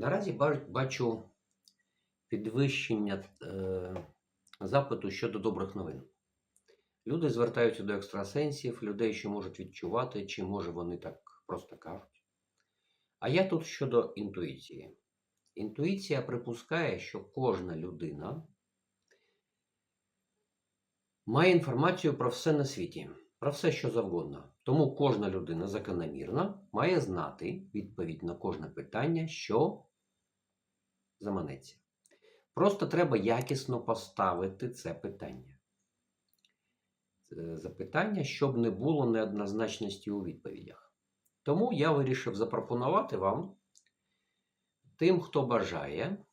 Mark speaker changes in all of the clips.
Speaker 1: Наразі бачу підвищення е, запиту щодо добрих новин. Люди звертаються до екстрасенсів, людей, що можуть відчувати, чи може вони так просто кажуть. А я тут щодо інтуїції. Інтуїція припускає, що кожна людина має інформацію про все на світі, про все, що завгодно. Тому кожна людина закономірно має знати відповідь на кожне питання, що заманеться. Просто треба якісно поставити це питання. Запитання, щоб не було неоднозначності у відповідях. Тому я вирішив запропонувати вам тим, хто бажає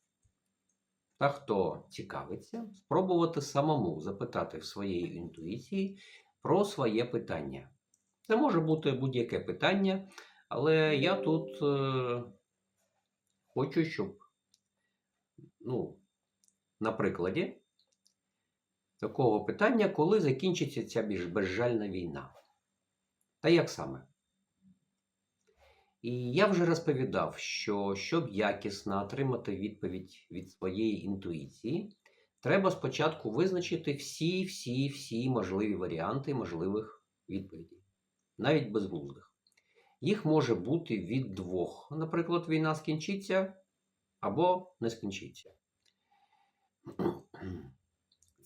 Speaker 1: та хто цікавиться, спробувати самому запитати в своєї інтуїції про своє питання. Це може бути будь-яке питання, але я тут е, хочу, щоб, ну, на прикладі такого питання, коли закінчиться ця більш безжальна війна. Та як саме? І я вже розповідав, що щоб якісно отримати відповідь від своєї інтуїції, треба спочатку визначити всі, всі, всі можливі варіанти можливих відповідей, навіть безглуздих. Їх може бути від двох. Наприклад, війна скінчиться або не скінчиться.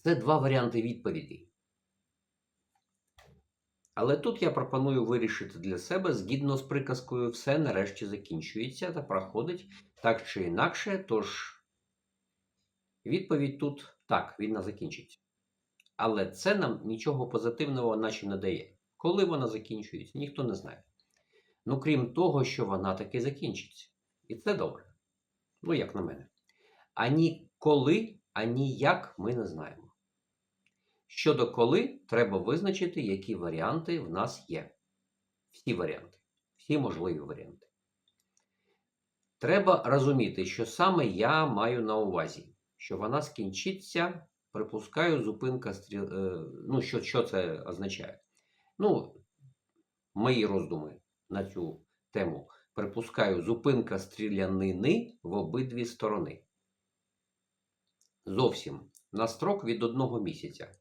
Speaker 1: Це два варіанти відповідей. Але тут я пропоную вирішити для себе згідно з приказкою все нарешті закінчується та проходить так чи інакше. Тож відповідь тут так, війна закінчиться. Але це нам нічого позитивного наче не дає. Коли вона закінчується, ніхто не знає. Ну, крім того, що вона таки закінчиться. І це добре. Ну, як на мене. Ані коли, ані як ми не знаємо. Щодо коли, треба визначити, які варіанти в нас є. Всі варіанти, всі можливі варіанти. Треба розуміти, що саме я маю на увазі, що вона скінчиться, припускаю, зупинка стріл. е, Ну, що, що це означає? Ну, мої роздуми на цю тему. Припускаю, зупинка стрілянини в обидві сторони. Зовсім на строк від одного місяця.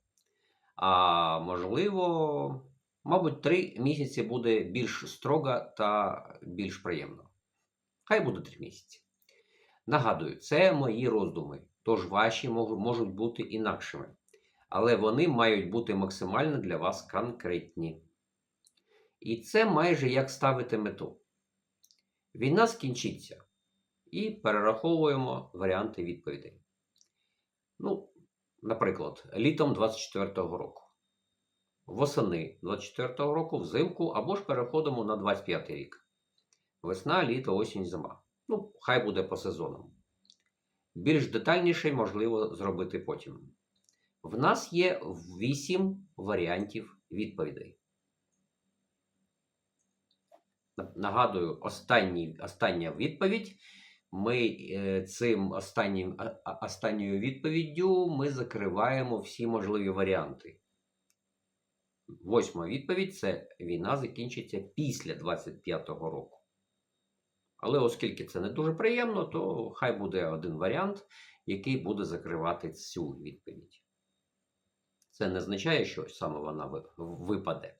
Speaker 1: А можливо, мабуть, три місяці буде більш строго та більш приємно. Хай буде три місяці. Нагадую, це мої роздуми, тож ваші можуть бути інакшими. Але вони мають бути максимально для вас конкретні. І це майже як ставити мету. Війна скінчиться. І перераховуємо варіанти відповідей. Ну, Наприклад, літом 24-го року, восени 24-го року, взимку або ж переходимо на 25-й рік. Весна, літо, осінь, зима. Ну, хай буде по сезонам. Більш детальніше можливо зробити потім. В нас є 8 варіантів відповідей. Нагадую, останній, остання відповідь ми е, цим останнім, останньою відповіддю ми закриваємо всі можливі варіанти. Восьма відповідь це війна закінчиться після 25-го року. Але оскільки це не дуже приємно, то хай буде один варіант, який буде закривати цю відповідь. Це не означає, що саме вона випаде.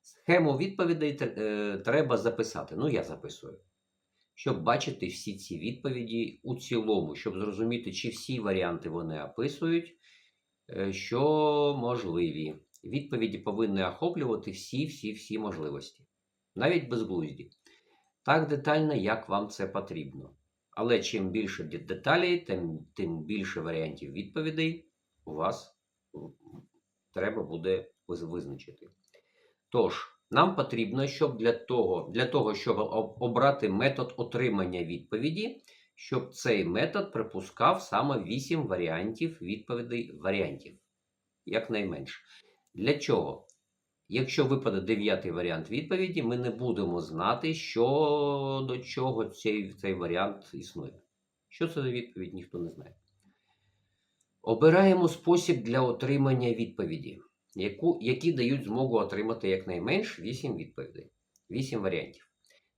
Speaker 1: Схему відповідей е, треба записати. Ну, я записую щоб бачити всі ці відповіді у цілому, щоб зрозуміти, чи всі варіанти вони описують, е, що можливі. Відповіді повинні охоплювати всі-всі-всі можливості, навіть безглузді. Так детально, як вам це потрібно. Але чим більше деталей, тим, тим більше варіантів відповідей у вас треба буде визначити. Тож, нам потрібно, щоб для того, для того, щоб обрати метод отримання відповіді, щоб цей метод припускав саме 8 варіантів відповідей варіантів, якнайменше. Для чого? Якщо випаде дев'ятий варіант відповіді, ми не будемо знати, що до чого цей, цей варіант існує. Що це за відповідь, ніхто не знає. Обираємо спосіб для отримання відповіді яку, які дають змогу отримати якнайменш 8 відповідей, 8 варіантів.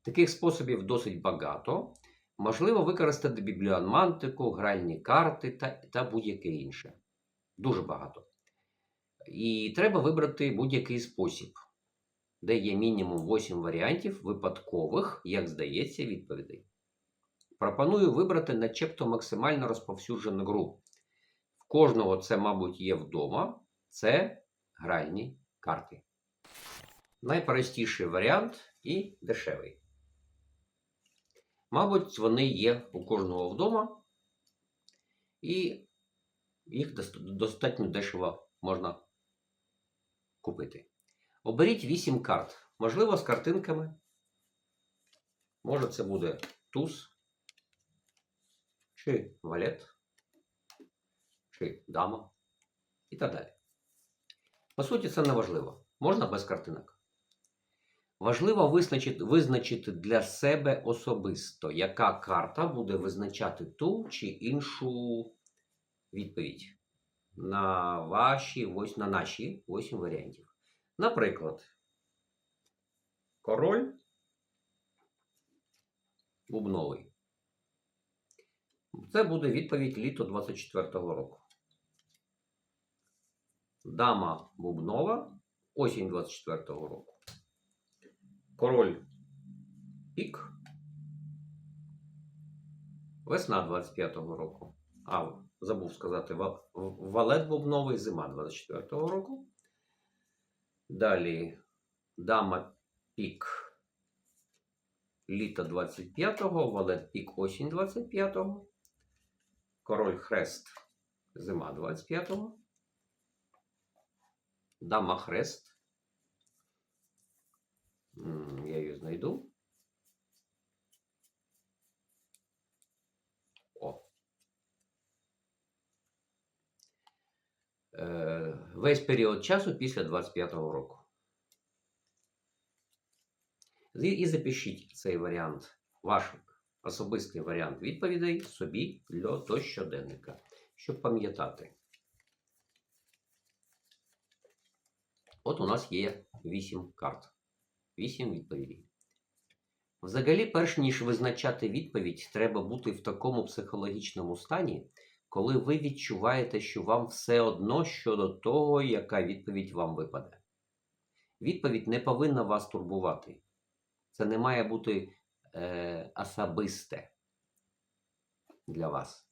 Speaker 1: Таких способів досить багато. Можливо використати бібліомантику, гральні карти та, та будь-яке інше. Дуже багато. І треба вибрати будь-який спосіб, де є мінімум 8 варіантів випадкових, як здається, відповідей. Пропоную вибрати начебто максимально розповсюджену гру. В кожного це, мабуть, є вдома. Це гральні карти. Найпростіший варіант і дешевий. Мабуть, вони є у кожного вдома, і їх достатньо дешево можна купити. Оберіть 8 карт, можливо, з картинками. Може, це буде туз, чи валет, чи дама і так далі. По суті, це не важливо. Можна без картинок. Важливо визначити, для себе особисто, яка карта буде визначати ту чи іншу відповідь на ваші, ось на наші 8 варіантів. Наприклад, король бубновий. Це буде відповідь літо 24-го року. Дама бубнова осінь 24-го року. Король пік. Весна 25-го року. А, забув сказати, валет бубновий зима 24-го року. Далі дама пік літо 25-го, валет пік осінь 25-го. Король хрест зима 25-го. Дама хрест. Я її знайду. О. Е, Весь період часу після 25-го року. І запишіть цей варіант, ваш особистий варіант відповідей собі для до щоденника, щоб пам'ятати. От у нас є 8 карт. 8 відповідей. Взагалі, перш ніж визначати відповідь, треба бути в такому психологічному стані, коли ви відчуваєте, що вам все одно щодо того, яка відповідь вам випаде. Відповідь не повинна вас турбувати. Це не має бути е, особисте для вас.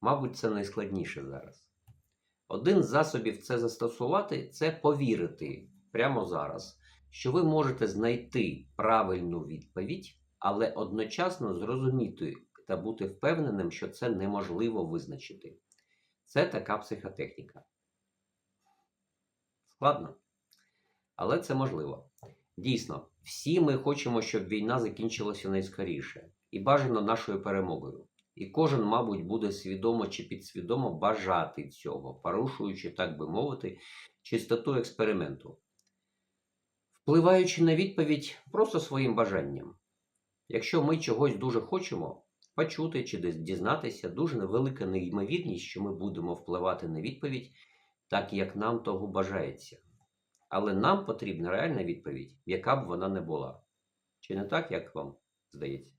Speaker 1: Мабуть, це найскладніше зараз. Один з засобів це застосувати це повірити прямо зараз, що ви можете знайти правильну відповідь, але одночасно зрозуміти та бути впевненим, що це неможливо визначити. Це така психотехніка. Складно. Але це можливо. Дійсно, всі ми хочемо, щоб війна закінчилася найскоріше і бажано нашою перемогою. І кожен, мабуть, буде свідомо чи підсвідомо бажати цього, порушуючи, так би мовити, чистоту експерименту, впливаючи на відповідь просто своїм бажанням. Якщо ми чогось дуже хочемо почути чи десь дізнатися, дуже невелика неймовірність, що ми будемо впливати на відповідь так, як нам того бажається. Але нам потрібна реальна відповідь, яка б вона не була. Чи не так, як вам здається?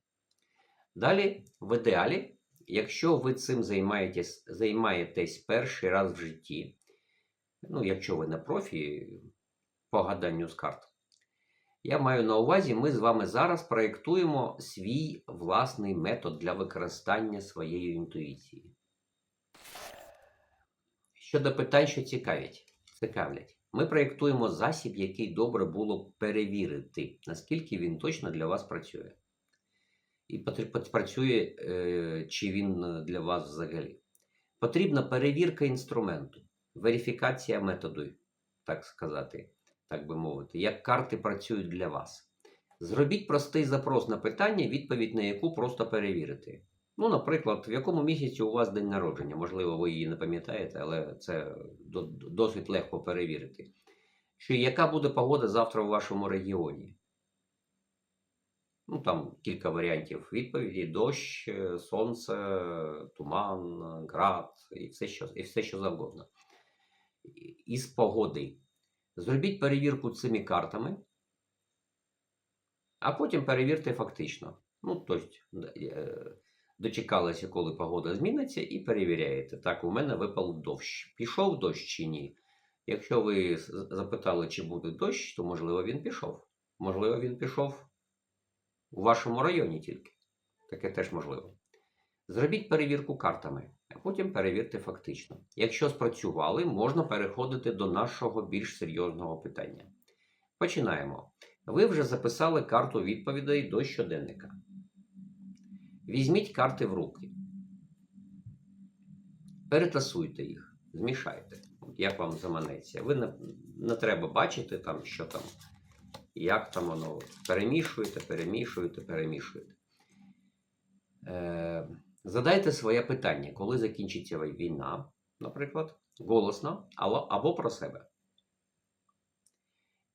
Speaker 1: Далі, в ідеалі, якщо ви цим займаєтесь, займаєтесь перший раз в житті, ну, якщо ви не профі по гаданню з карт, я маю на увазі, ми з вами зараз проєктуємо свій власний метод для використання своєї інтуїції. Щодо питань, що цікавлять, цікавлять, ми проєктуємо засіб, який добре було перевірити, наскільки він точно для вас працює. І працює, е, чи він для вас взагалі. Потрібна перевірка інструменту, верифікація методу, так сказати, так би мовити, як карти працюють для вас. Зробіть простий запрос на питання, відповідь на яку просто перевірити. Ну, наприклад, в якому місяці у вас день народження, можливо, ви її не пам'ятаєте, але це досить легко перевірити. Чи яка буде погода завтра у вашому регіоні? Ну, там кілька варіантів відповіді: дощ, е, сонце, туман, град і все, що, і все, що завгодно. Із погоди. Зробіть перевірку цими картами, а потім перевірте фактично. Ну, тобто, е, дочекалися, коли погода зміниться, і перевіряєте. Так, у мене випав дощ. Пішов дощ чи ні? Якщо ви запитали, чи буде дощ, то можливо він пішов. Можливо, він пішов у вашому районі тільки. Таке теж можливо. Зробіть перевірку картами, а потім перевірте фактично. Якщо спрацювали, можна переходити до нашого більш серйозного питання. Починаємо. Ви вже записали карту відповідей до щоденника. Візьміть карти в руки. Перетасуйте їх, змішайте. Як вам заманеться. Ви не, не треба бачити, там, що там, як там воно. Перемішуєте, перемішуєте, перемішуєте. Е, задайте своє питання, коли закінчиться війна, наприклад, голосно або, про себе.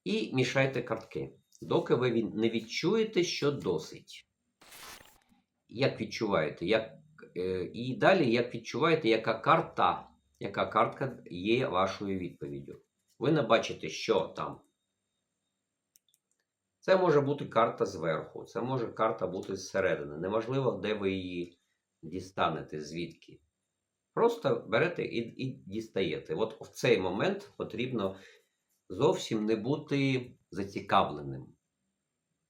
Speaker 1: І мішайте картки, доки ви не відчуєте, що досить. Як відчуваєте? Як, е, і далі, як відчуваєте, яка карта, яка картка є вашою відповіддю. Ви не бачите, що там. Це може бути карта зверху, це може карта бути зсередини. Неможливо, де ви її дістанете, звідки. Просто берете і, і дістаєте. От в цей момент потрібно зовсім не бути зацікавленим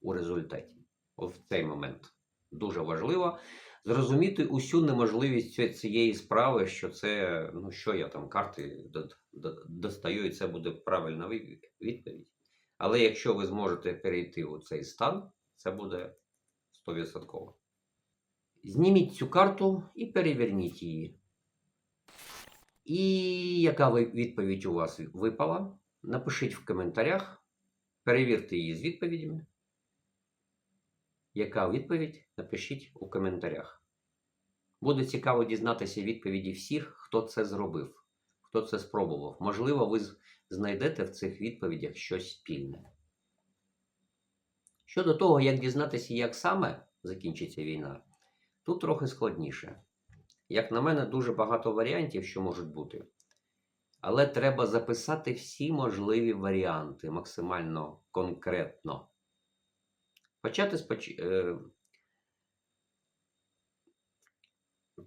Speaker 1: у результаті. От в цей момент дуже важливо зрозуміти усю неможливість цієї справи, що це, ну що я там карти до- до- достаю, і це буде правильна відповідь. Але якщо ви зможете перейти у цей стан, це буде 100%. Зніміть цю карту і переверніть її. І яка відповідь у вас випала? Напишіть в коментарях, перевірте її з відповідями. Яка відповідь? Напишіть у коментарях. Буде цікаво дізнатися відповіді всіх, хто це зробив, хто це спробував. Можливо, ви знайдете в цих відповідях щось спільне. Щодо того, як дізнатися, як саме закінчиться війна, тут трохи складніше. Як на мене, дуже багато варіантів, що можуть бути. Але треба записати всі можливі варіанти максимально конкретно. Почати споч... е,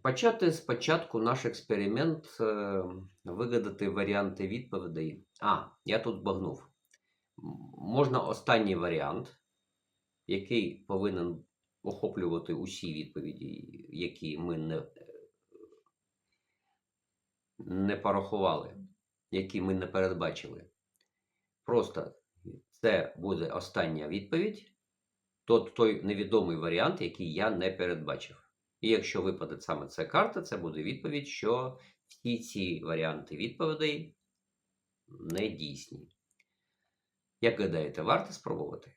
Speaker 1: Почати спочатку наш експеримент е, вигадати варіанти відповідей. А, я тут багнув. Можна останній варіант, який повинен охоплювати усі відповіді, які ми не, не порахували, які ми не передбачили. Просто це буде остання відповідь, тот той невідомий варіант, який я не передбачив. І якщо випаде саме ця карта, це буде відповідь, що всі ці варіанти відповідей не дійсні. Як гадаєте, варто спробувати?